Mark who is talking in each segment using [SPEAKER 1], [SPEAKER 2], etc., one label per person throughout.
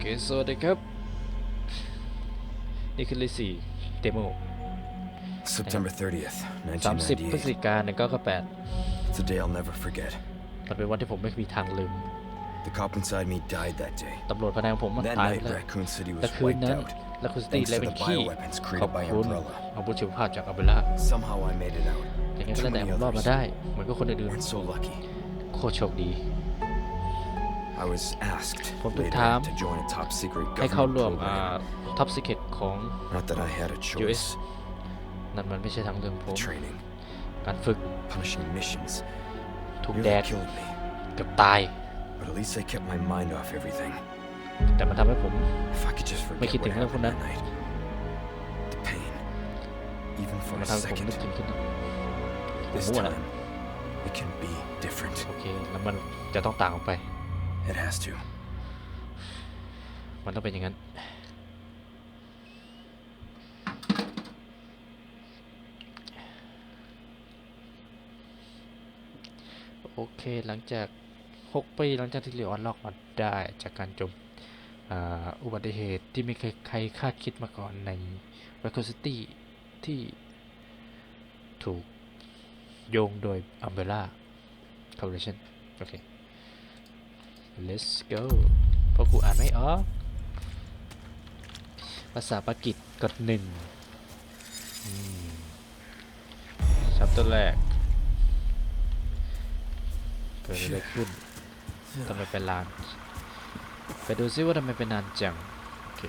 [SPEAKER 1] เคสวัสดีครับ นี่คือลิซี่เดโม
[SPEAKER 2] September 30th,
[SPEAKER 1] 30พฤศจิ
[SPEAKER 2] 1998.
[SPEAKER 1] กายน1998
[SPEAKER 2] It's a day I'll never forget.
[SPEAKER 1] มันเป็นวันที่ผมไม่มีทางลืม
[SPEAKER 2] The cop inside me died that day.
[SPEAKER 1] ตำรวจภายในของผมมัน
[SPEAKER 2] That
[SPEAKER 1] ตายไป
[SPEAKER 2] night,
[SPEAKER 1] แล้ว
[SPEAKER 2] Raccoon City
[SPEAKER 1] และ
[SPEAKER 2] was
[SPEAKER 1] คืน
[SPEAKER 2] wiped
[SPEAKER 1] นั้น
[SPEAKER 2] out.
[SPEAKER 1] และคุณสตีเลยเป็น
[SPEAKER 2] Thanks to the
[SPEAKER 1] ขี้
[SPEAKER 2] bioweapons
[SPEAKER 1] ข
[SPEAKER 2] created
[SPEAKER 1] อบ
[SPEAKER 2] by
[SPEAKER 1] คุณ
[SPEAKER 2] Umbrella.
[SPEAKER 1] อาวุธชีวภาพจากอัมเบล่า
[SPEAKER 2] Somehow I made it out.
[SPEAKER 1] อย่างนั้นก็
[SPEAKER 2] Too
[SPEAKER 1] แล้วแต่
[SPEAKER 2] many
[SPEAKER 1] ผมรอดมา
[SPEAKER 2] others
[SPEAKER 1] ได้ เหมือนกับคนอื่น
[SPEAKER 2] weren't so lucky.
[SPEAKER 1] ๆโคตรโชคดี
[SPEAKER 2] I was asked
[SPEAKER 1] ผมถูก
[SPEAKER 2] later
[SPEAKER 1] ถาม
[SPEAKER 2] to join a top secret
[SPEAKER 1] ให้เข้า
[SPEAKER 2] government
[SPEAKER 1] ร่วม
[SPEAKER 2] program.
[SPEAKER 1] ท็อปซิเคตของ
[SPEAKER 2] Not that I had a choice.
[SPEAKER 1] นั่นมันไม่ใช่ทางเลือกผม
[SPEAKER 2] Training,
[SPEAKER 1] การฝึก
[SPEAKER 2] punishing missions,
[SPEAKER 1] ถูกแด
[SPEAKER 2] nearly
[SPEAKER 1] ด
[SPEAKER 2] killed me.
[SPEAKER 1] เกือบตาย
[SPEAKER 2] But at least I kept my mind off everything.
[SPEAKER 1] แต่มันทำให้ผม
[SPEAKER 2] If I could just
[SPEAKER 1] ไม่
[SPEAKER 2] forget
[SPEAKER 1] คิด
[SPEAKER 2] what
[SPEAKER 1] ถึงเรื่องพวก
[SPEAKER 2] happened
[SPEAKER 1] นั้น
[SPEAKER 2] that night. The pain. Even for
[SPEAKER 1] มัน
[SPEAKER 2] a
[SPEAKER 1] ทำให้ผม
[SPEAKER 2] second.
[SPEAKER 1] นึกถึงขึ้นผม
[SPEAKER 2] This
[SPEAKER 1] มั่วนะ
[SPEAKER 2] time, it can be different.
[SPEAKER 1] โอเค แล้วมันจะต้องต่างออกไป
[SPEAKER 2] It has to.
[SPEAKER 1] มันต้องเป็นอย่างนั้น โอเค หลังจาก 6 ปี หลังจากที่เหลียวอันล็อกมาได้จากการจมอ,อุบัติเหตุที่ไม่เคยใครคาดคิดมาก่อนใน r a c o n City ที่ถูกโยงโดย Umbrella Corporation โอเค let's go เพราะกูอ่านไม่ออกภาษาปากีสกดหนึ่งชัปเตอร์แรกเกิดอะไรขึ้นทำไมเป็นลาน ไปดูซิว่าทำไมเป็นนานจัง โอเค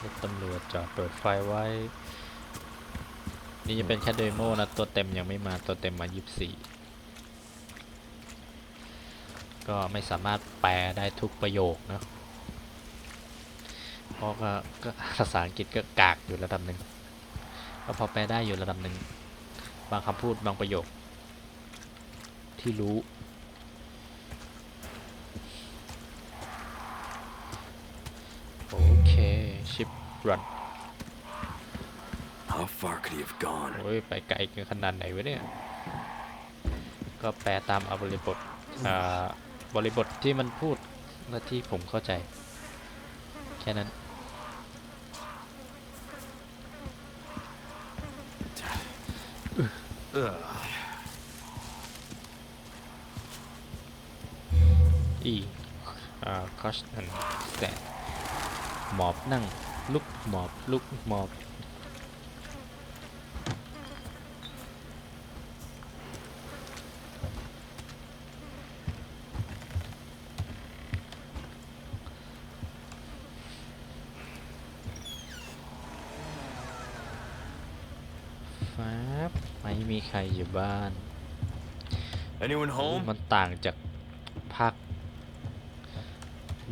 [SPEAKER 1] รถตำรวจจอดเปิดไฟไว้ นี่จะเป็นแค่เดโมนะ ตัวเต็มยังไม่มา ตัวเต็มมา 24 ก็ไม่สามารถแปลได้ทุกประโยคนะเพราะก็ก็ภาษาอังกฤษก็กากอยู่ระดับหนึ่งก็พอแปลได้อยู่ระดับหนึ่งบางคำพูดบางประโยค ที่รู้ โอเค ชิปรัน
[SPEAKER 2] How far could he have gone?
[SPEAKER 1] โอ้ยไปไกลเกินขนาดไหนวะเนี่ย ก็แปลตามเอาบริบทอ่า บริบทที่มันพูดและที่ผมเข้าใจ แค่นั้น อีอ่าคอชนันแต่หมอบนั่ง ลุกหมอบ ลุกหมอบ ฟ้าบไม่มีใครอยู่บ้าน
[SPEAKER 2] Anyone home?
[SPEAKER 1] มันต่างจากภาค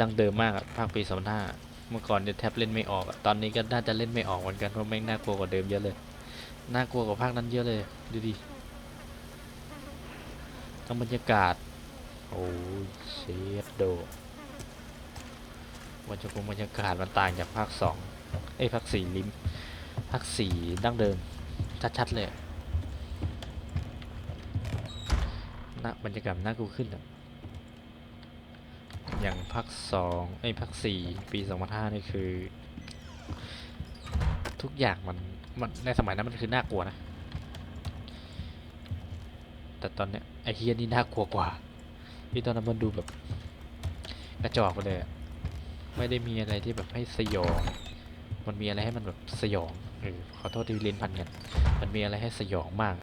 [SPEAKER 1] ดังเดิมมากอะภาคปีสองห้าเมื่อก่อนเนี่ยแทบเล่นไม่ออกอะตอนนี้ก็น่าจะเล่นไม่ออกเหมือนกันเพราะแม่งน่ากลัวกว่าเดิมเยอะเลยน่ากลัวกว่าภาคนั้นเยอะเลยดูดิทั้งบรรยากาศโอ้ยเชฟโดบรรยากาศบรรยากาศมันต่างจากภาคสองเอ้ยภาคสี่ลิมภาคสี่ดั้งเดิมชัดๆเลยอะ นะบรรยากาศน่ากลัวขึ้นอะอย่างภาคสองไอ้ยภาคสี่ปีสองพันห้านี่คือ ทุกอย่างมันมันในสมัยนั้นมันคือน่ากลัวนะ แต่ตอนเนี้ยไอ้เฮียนี่น่ากลัวกว่าที่ตอนนั้นมันดูแบบ กระจอกไปเลยไม่ได้มีอะไรที่แบบให้สยอง มันมีอะไรให้มันแบบสยองเออขอโทษที่เลนพันกัน มันมีอะไรให้สยองมาก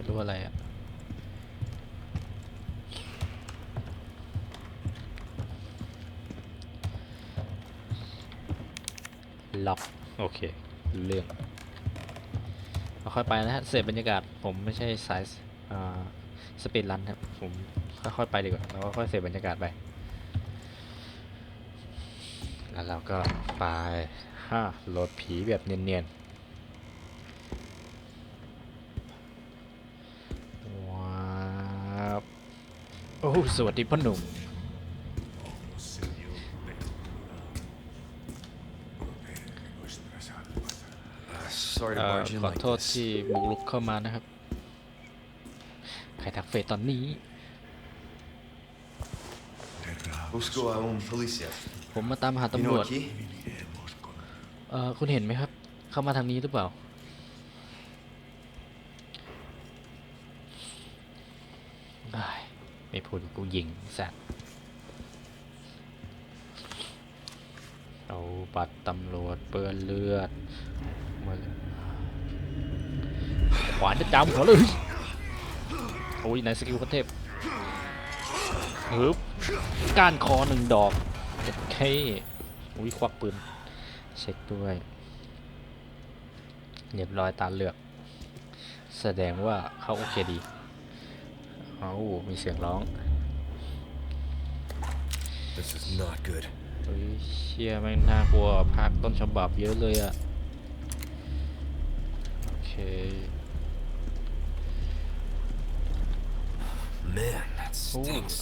[SPEAKER 1] ไม่รู้อะไรอะล็อกโอเคเรื่องเราค่อยไปนะฮะเสพบรรยากาศผมไม่ใช่สายสปีดรันครับผมค่อยๆไปดีกว่าแล้วก็ค่อยเสพบรรยากาศไป แล้วเราก็ไปฮ่าโหลดผีแบบเนียนๆ โอ้สวัสดีพ่อหนุ่มขอโทษที่บุกลุกเข้ามานะครับ ใครทักเฟซตอนนี้ผมมาตามหาตำรวจเอ่อคุณเห็นไหมครับ เข้ามาทางนี้หรือเปล่า ไม่พูดกูยิงสัตว์เอาบัตรตำรวจเปื้อนเลือดมาขวานจะจำเขาเลยโอ้ยไหนสกิลประเทพฮึบก้านคอหนึ่งดอกเจ็ดเคอุ้ยควักปืน เช็คด้วยเรียบร้อยตาเลือก แสดงว่าเขาโอเคดี เอามีเสียงร้อง
[SPEAKER 2] This is not good.
[SPEAKER 1] เฮ้ยเชี่ยแม่งน่ากลัวภาคต้นฉบับเยอะเลยอะโอเค
[SPEAKER 2] Man, that
[SPEAKER 1] โอ้
[SPEAKER 2] stinks.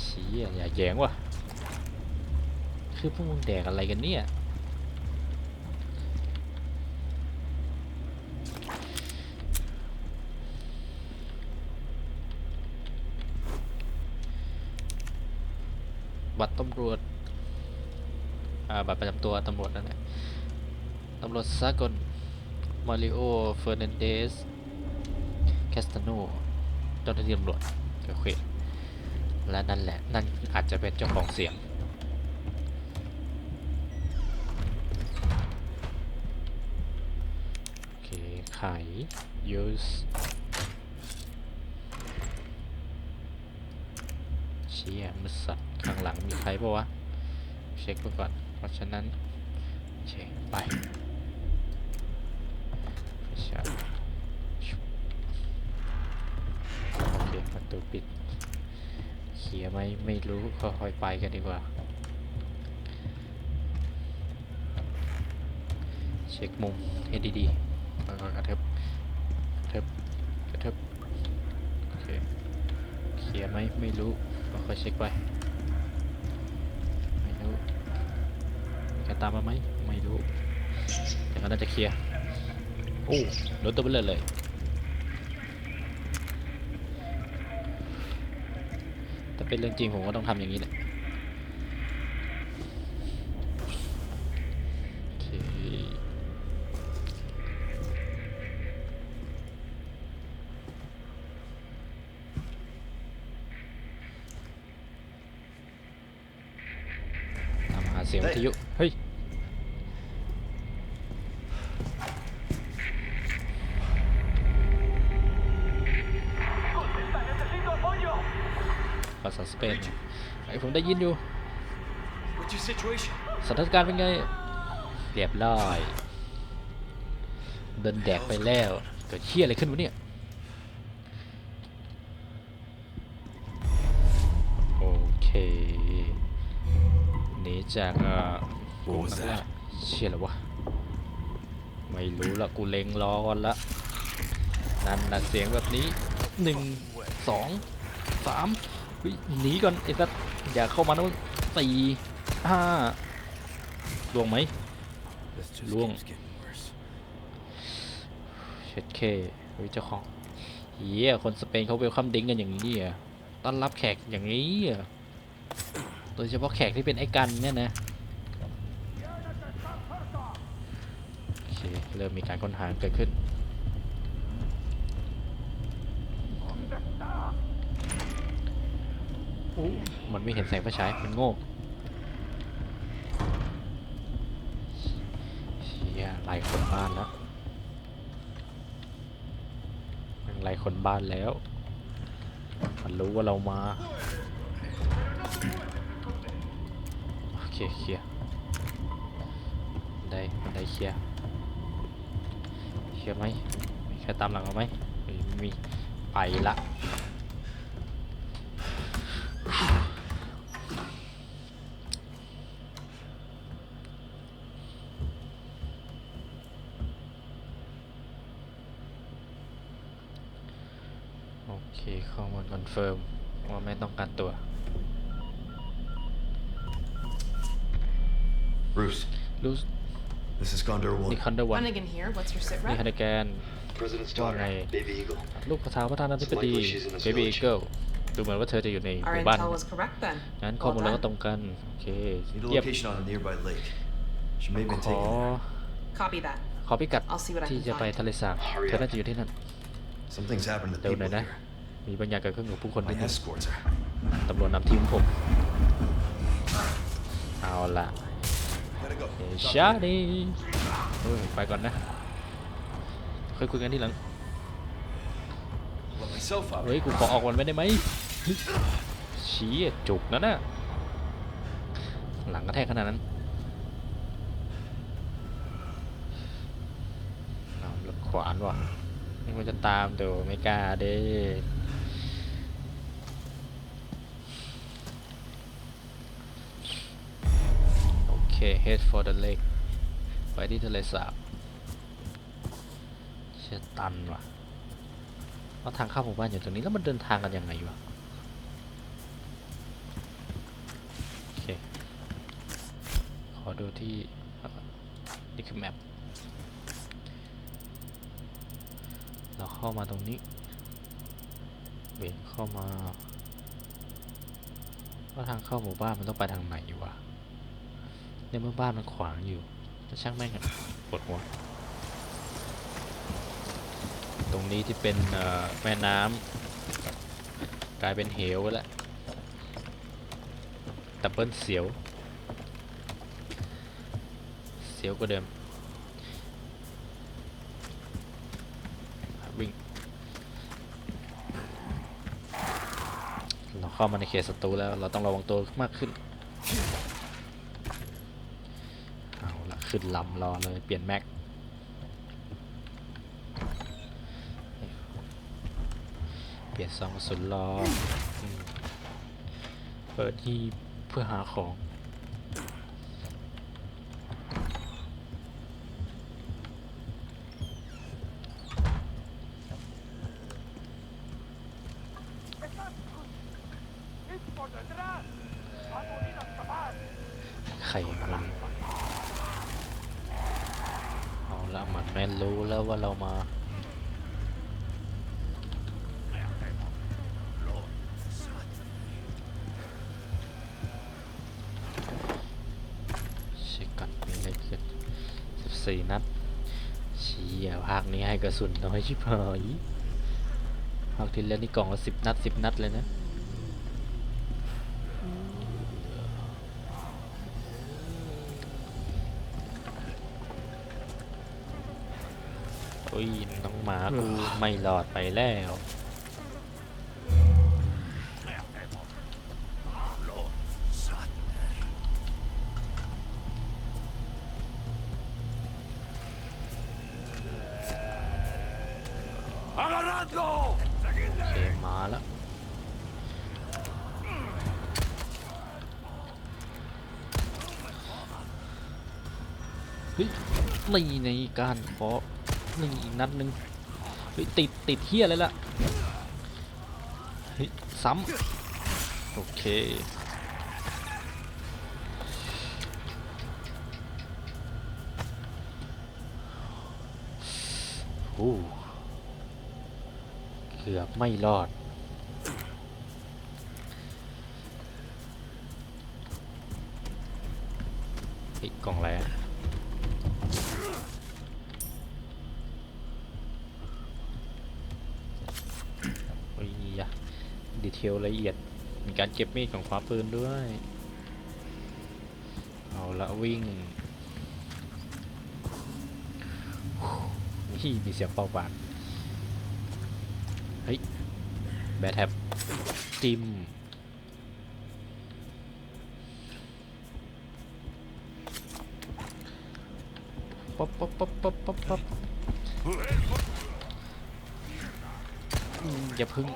[SPEAKER 1] เชี่ยอย่าแย้งว่ะ คือพวกมึงแดกอะไรกันเนี่ย บัตรตำรวจ อ่า บัตรประจำตัวตำรวจนั่นแหละตำรวจซากลมาริโอเฟอร์นันเดสแคสตาโนเจ้าหน้าที่ตำรวจโอเคและนั่นแหละ นั่นอาจจะเป็นเจ้าของเสียงโอเคไข use เชี่ยมสัตว์ข้างหลังมีใครปะวะ เช็คไปก่อน ราะฉะนั้นเช็คไปไม่ใช่โอเคประตูปิดเคลียไหมไม่รู้ค่อยๆไปกันดีกว่า เช็คมุมให้ดีๆแล้วก็กระเทบกระเทบกระเทบโอเคเคลียไหมไม่รู้ค่อยๆเช็คไป ไม่รู้ มีใครตามมาไหมไม่รู้ แต่ก็น่าจะเคลียร์โอ้รถตัวเบลเลอร์เลยถ้าเป็นเรื่องจริงผมก็ต้องทำอย่างนี้แหละ เปนไอ้ผมได้ยินอยู่
[SPEAKER 2] What's your situation?
[SPEAKER 1] สถานการณ์เป็นไง เรียบร้อยเดินแดกไปแล้ว เกิดเชี่ยอะไรขึ้นวะเนี่ย โอเคหนีจากเอ่อ
[SPEAKER 2] What was
[SPEAKER 1] นักล่า
[SPEAKER 2] that?
[SPEAKER 1] เชี่ยอะไรวะ ไม่รู้ละกูเล็งรอก่อนละ นั่นนะเสียงแบบนี้หนึ่งสองสามเฮ้ย หนีก่อนไอ้สัสอย่าเข้ามานะมึงสี่ห้าลวงไหม
[SPEAKER 2] This just
[SPEAKER 1] Luông.
[SPEAKER 2] keeps getting worse.
[SPEAKER 1] เช็ดเคเฮ้ยเจ้าของเฮียคนสเปนเขาเวลคัมดิ้งกันอย่างนี้อะต้อนรับแขกอย่างนี้อะโดยเฉพาะแขกที่เป็นไอ้กันเนี่ยนะโอเคเริ่มมีการค้นหาเกิดขึ้น อู้ มันไม่เห็นแสงไฟฉายมันโง่เชี่ยไล่คนบ้านแล้วมันไล่คนบ้านแล้ว มันรู้ว่าเรามาโอเคเคลียร์บันไดบันได้เคลียร์เคลียร์ไหมมีใครตามหลังเราไหมไม่มีไปละ โอเค ข้ อมูลคอนเฟิร์มว่าไม่ต้องการตัว
[SPEAKER 2] Bruce,
[SPEAKER 1] รู้
[SPEAKER 2] This is Condor
[SPEAKER 1] นี่
[SPEAKER 2] One.
[SPEAKER 1] คันเดอร์วัน
[SPEAKER 3] Hunnigan here. What's your sit
[SPEAKER 1] นี่
[SPEAKER 3] rep?
[SPEAKER 1] ฮันเดแกน
[SPEAKER 4] President's
[SPEAKER 1] Well,
[SPEAKER 4] daughter,
[SPEAKER 1] I-
[SPEAKER 4] Baby Eagle.
[SPEAKER 1] ลูกสาวประธานาธิบดี
[SPEAKER 4] It's likely she's in this
[SPEAKER 1] เบบี้
[SPEAKER 4] village.
[SPEAKER 1] เกิลดูเหมือนว่าเธอจะอยู่ในห
[SPEAKER 3] Our
[SPEAKER 1] มู่บ้าน
[SPEAKER 3] intel was correct then.
[SPEAKER 1] งั้นข้อมูล
[SPEAKER 3] Well
[SPEAKER 1] เราก็
[SPEAKER 3] done.
[SPEAKER 1] ตรงกันโอเค
[SPEAKER 2] Need a
[SPEAKER 1] เยี่ยม
[SPEAKER 2] location on a nearby lake. She may have been
[SPEAKER 1] ขอ
[SPEAKER 2] taken there.
[SPEAKER 3] Copy that.
[SPEAKER 1] ขอพิกัด
[SPEAKER 3] I'll see what I
[SPEAKER 1] ที่
[SPEAKER 3] can
[SPEAKER 1] จะไป
[SPEAKER 3] find.
[SPEAKER 1] ทะเลสาบ
[SPEAKER 4] Hurry
[SPEAKER 1] เธอ
[SPEAKER 4] up.
[SPEAKER 1] น่าจะอยู่ที่นั่น
[SPEAKER 2] Something's happened to
[SPEAKER 1] เดี๋ยว
[SPEAKER 2] people
[SPEAKER 1] หน่อยนะ
[SPEAKER 2] here.
[SPEAKER 1] มีบางอย่างเกิดขึ้นกับผู้คน
[SPEAKER 2] My
[SPEAKER 1] ที่นี่
[SPEAKER 2] escorts are.
[SPEAKER 1] ตำรวจนำทีมผม เอาละ
[SPEAKER 2] Gotta go.
[SPEAKER 1] เอชาดีเฮ้ยไปก่อนนะ ค่อยคุยกันทีหลัง
[SPEAKER 2] Let myself out.
[SPEAKER 1] เฮ้ย กูขอออกวันไม่ได้ไหมชี้อะจุกนะน่ะ หลังกระแทกขนาดนั้นเอารถขวานว่ะนี่มันจะตามเดี๋ยวไม่กล้าเด้โอ เค head for the lake ไปที่ทะเลสาบเชี่ยตันว่ะแล้วทางเข้าหมู่บ้านอยู่ตรงนี้แล้วมันเดินทางกันยังไงวะโอเค ขอดูที่ นี่คือแมปเราเข้ามาตรงนี้เบี่ยงเข้ามาว่าทางเข้าหมู่บ้านมันต้องไปทางไหนวะ เมื่อบ้านมันขวางอยู่แต่ช่างแม่งปวดหัว ตรงนี้ที่เป็นแม่น้ำกลายเป็นเหวไปแล้วดับเบิลเสียว เสียวกว่าเดิม วิ่ง เราเข้ามาในเขตศัตรูแล้ว เราต้องระวังตัวมากขึ้น ขึ้นลำรอเลยเปลี่ยนแม็กเปลี่ยนซองกระสุนรอเปิดที่เพื่อหาของใครมัน เอาละมันแม่รู้แล้วว่าเรามาเช็คกันมีอะไรเกิดสิบสี่นัดเชียภาคนี้ให้กระสุนน้อยชิบหายภาคที่แล้วนี่กล่องละสิบนัดสิบนัดเลยนะ โอ้ยน้องหมากูไม่รอดไปแล้วโอเคมาแล้วเฮ้ยนี่ในการขอ นี่อีกนัดหนึ่งเฮ้ยติดติดเฮียเลยล่ะเฮ้ยซ้ำโอเคโอ้เกือบไม่รอดอีกกล่องอะไรอะโอ้ยยะดี เทลละเอียด มีการเก็บมีดของฟ้าปืนด้วย เอาละวิ่งนี่มีเสียงเป่าปากเฮ้ย แบทแท็บจิมป๊อปป๊อปป๊อปป๊อปป๊อปป๊อปอย่าพึ่ง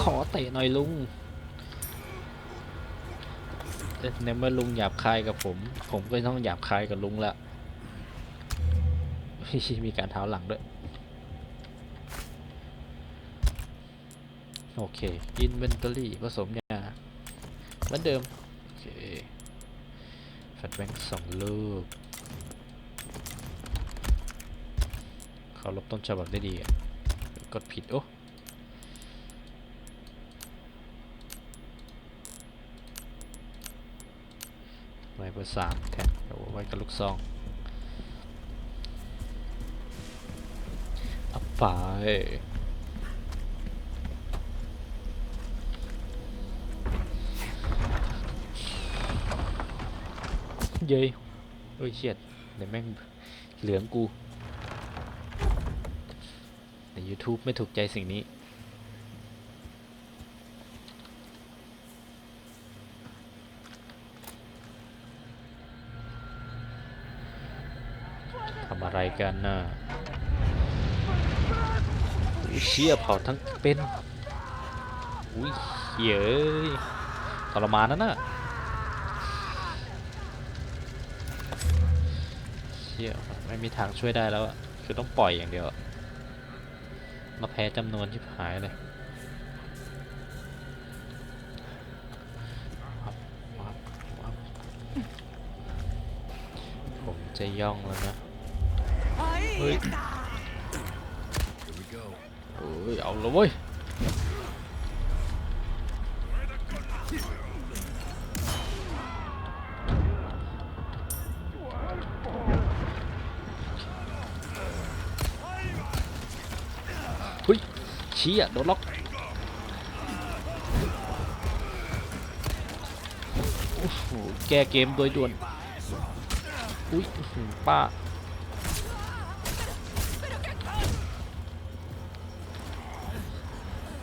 [SPEAKER 1] ขอเตะหน่อยลุงเอ๊ะในเมื่อลุงหยาบคายกับผม ผมก็ต้องหยาบคายกับลุงละมีการเท้าหลังด้วย โอเค inventory ผสมยาเหมือนเดิม โอเคแฟตแบงค์สองลูกเขาลบต้นฉบับได้ดี กดผิด โอ้ไว้ เบอร์สามแทนเดี๋ยวไว้กับลูกซองเอาไปเย้ยโอ้ยเชียดเดี๋ยวแม่งเหลืองกู ใน YouTube ไม่ถูกใจสิ่งนี้ ทำอะไรกันน่ะอุ้ยเชี่ยเผาทั้งเป็น อุ้ยเหี้ยเอ้ยทรมานนั่นน่ะเชี่ยไม่มีทางช่วยได้แล้วอะคือต้องปล่อยอย่างเดียวมาแพ้จำนวนที่หายเลยผมจะย่องแล้วนะ เฮ้ย
[SPEAKER 2] Here we go.
[SPEAKER 1] โอ้ยเอาละเว้ยเฮ้ยชี้อะโดนล็อกโอ้โหแก้เกมโดยด่วนอุ้ยป้า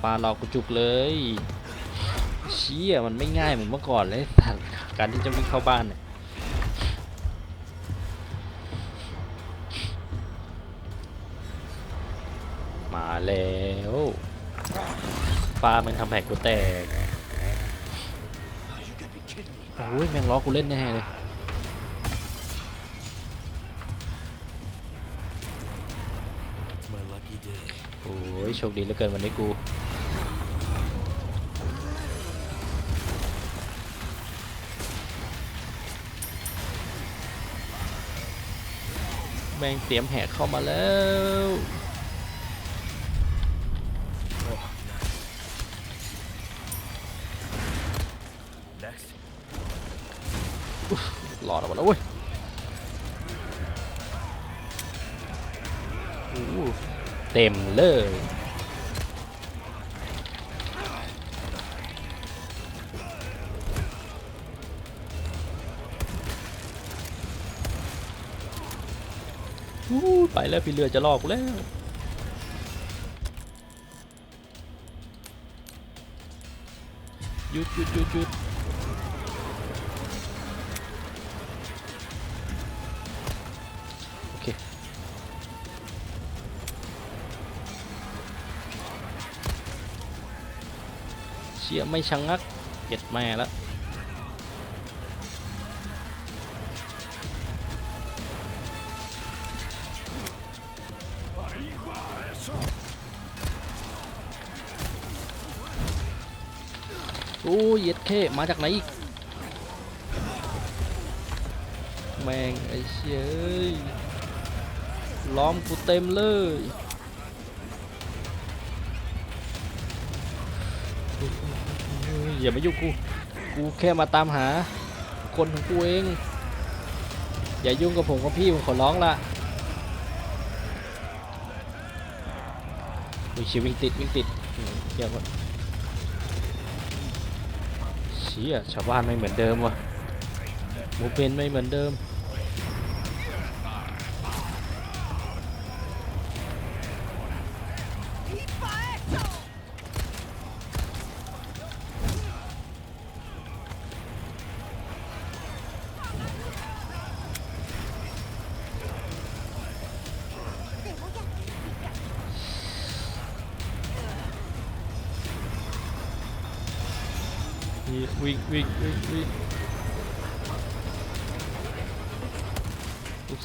[SPEAKER 1] ปลาเรากระจุกเลยเชี่ยมันไม่ง่ายเหมือนเมื่อก่อนเลยสัตว์การที่จะวิ่งเข้าบ้านเนี่ยมาแล้วปลามันทำแหกกูแตกโอ้ยแมงล้อกูเล่นแน่เลยโอ้ยโชคดีเหลือเกินวันนี้กู แม่งเตรียมแหกเข้ามาแล้วหลอดออกมาแล้วเว้ยเต็มเลย แล้วพี่เรือจะลอกแล้ว หยุดหยุดหยุดหยุดโอเค เชี่ยไม่ชังงักเก็ดแม่แล้ว เย็ดเคมาจากไหนอีก แมงไอ้เชี่ยเอ้ยล้อมกูเต็มเลยอย่ามายุ่งกู กูแค่มาตามหา คนของกูเอง อย่ายุ่งกับผมกับพี่ผมขอร้องละอุ้ยเชี่ยวิ่งติดวิ่งติดเชี่ยหมด เชี่ยชาวบ้านไม่เหมือนเดิมว่ะมูเป็นไม่เหมือนเดิม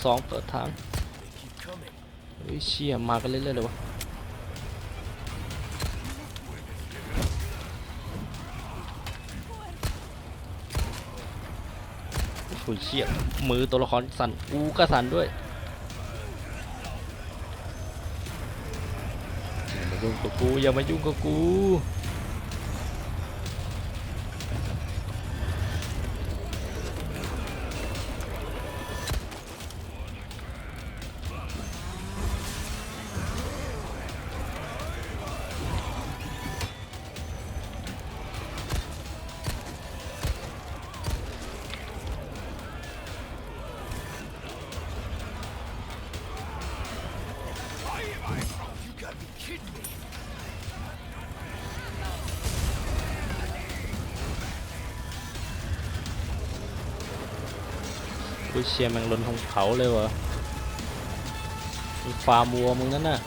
[SPEAKER 1] สองเปิดทางเฮ้ยเชี่ยมากันเรื่อยๆเลยวะโอ้ยเชี่ยมือตัวละครสั่นกูก็สั่นด้วยมายุ่งกับกูอย่ามายุ่งกับกู กูเชียร์แมงลนของเขาเลยวะมึงฟาร์มวัวมึงนั่นน่ะ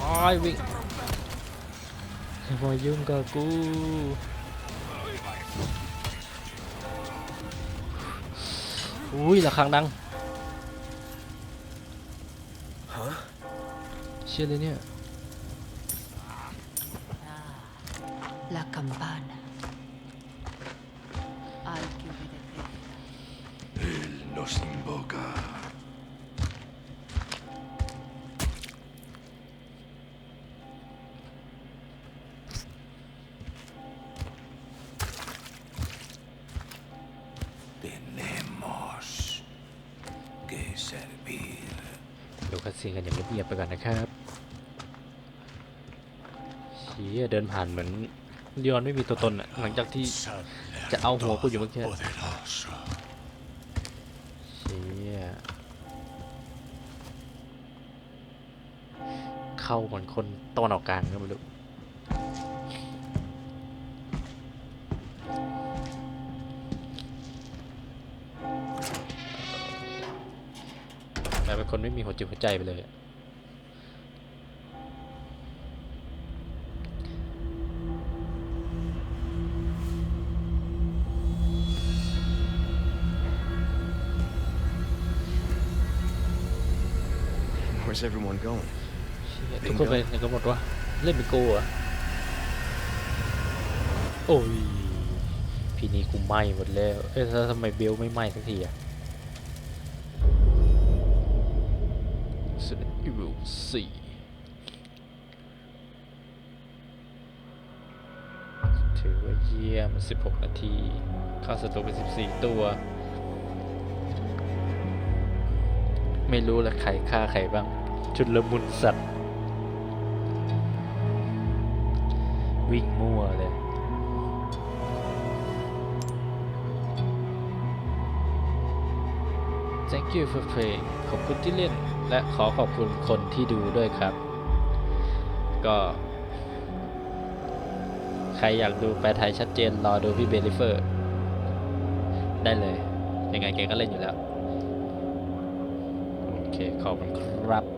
[SPEAKER 1] อ้ายวิ่งอย่ามายุ่งกับกูอุ้ยระฆังดัง
[SPEAKER 2] ฮะ
[SPEAKER 1] เชื่อเลยเนี่ย
[SPEAKER 3] La campana. Hay que obedecer.
[SPEAKER 2] Él nos invoca. Tenemos que servir.
[SPEAKER 1] ดูคัดซีนกันอย่างเงียบๆไปก่อนนะครับเชี่ยเดินผ่านเหมือน เลียนไม่มีตัวตนอะหลังจากที่จะเอาหัวกูอยู่เมื่อกี้เชี่ยเข้าเหมือนคนตะวันออกกลางก็ไม่รู้กลายเป็นคนไม่มีหัวจิตหัวใจไปเลยอะ
[SPEAKER 2] Where's everyone going?
[SPEAKER 1] เชี่ยทุกคนไปไหนกันหมดวะเล่นเป็นโกเหรอะโอ้ยพี่นี่กูไหม้หมดแล้วเอ้ยแล้วทำไมเบลไม่ไหม้สักทีอะสุดอีวิลสี่ถือว่าเยี่ยม 16 นาทีฆ่าศัตรูไป 14 ตัว ไม่รู้ละใครฆ่าใครบ้าง ชุดละมุนสัตว์ วิ่งมั่วเลย Thank you for playing ขอบคุณที่เล่น และขอขอบคุณคนที่ดูด้วยครับ ก็ ใครอยากดูแปลไทยชัดเจน รอดูพี่เบลิเฟอร์ ได้เลย ยังไงแกก็เล่นอยู่แล้ว โอเค ขอบคุณครับ